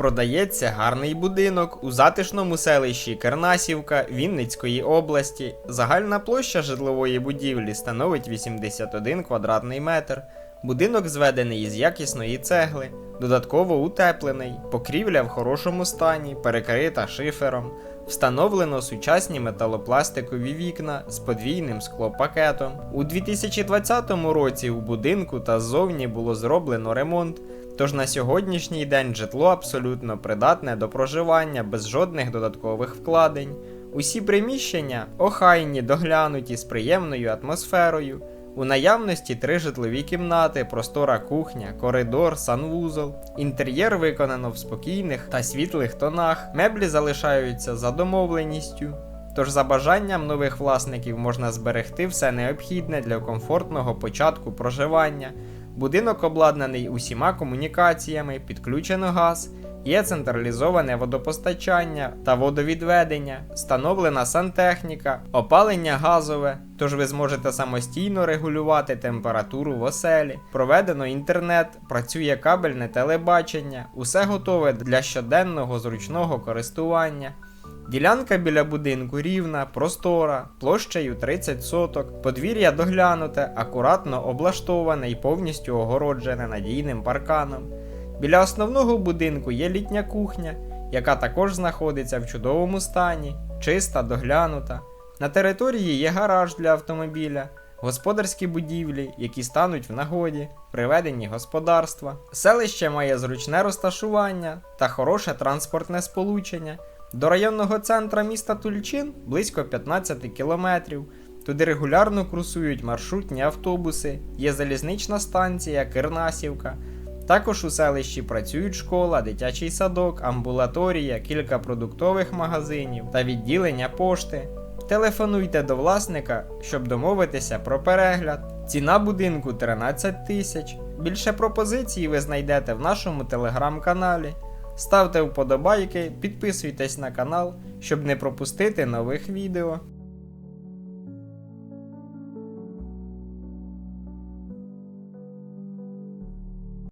Продається гарний будинок у затишному селищі Кернасівка Вінницької області. Загальна площа житлової будівлі становить 81 квадратний метр. Будинок зведений із якісної цегли, додатково утеплений, покрівля в хорошому стані, перекрита шифером. Встановлено сучасні металопластикові вікна з подвійним склопакетом. У 2020 році у будинку та ззовні було зроблено ремонт. Тож на сьогоднішній день житло абсолютно придатне до проживання без жодних додаткових вкладень. Усі приміщення охайні, доглянуті з приємною атмосферою. У наявності три житлові кімнати, простора кухня, коридор, санвузол. Інтер'єр виконано в спокійних та світлих тонах. Меблі залишаються за домовленістю. Тож за бажанням нових власників можна зберегти все необхідне для комфортного початку проживання. Будинок обладнаний усіма комунікаціями, підключено газ, є централізоване водопостачання та водовідведення, встановлена сантехніка, опалення газове, тож ви зможете самостійно регулювати температуру в оселі, проведено інтернет, працює кабельне телебачення, усе готове для щоденного зручного користування. Ділянка біля будинку рівна, простора, площею 30 соток, подвір'я доглянуте, акуратно облаштоване і повністю огороджене надійним парканом. Біля основного будинку є літня кухня, яка також знаходиться в чудовому стані, чиста, доглянута. На території є гараж для автомобіля, господарські будівлі, які стануть в нагоді, приведені господарства. Селище має зручне розташування та хороше транспортне сполучення. До районного центра міста Тульчин близько 15 кілометрів. Туди регулярно курсують маршрутні автобуси, є залізнична станція, Кирнасівка. Також у селищі працюють школа, дитячий садок, амбулаторія, кілька продуктових магазинів та відділення пошти. Телефонуйте до власника, щоб домовитися про перегляд. Ціна будинку 13 тисяч. Більше пропозицій ви знайдете в нашому телеграм-каналі. Ставте вподобайки, підписуйтесь на канал, щоб не пропустити нових відео.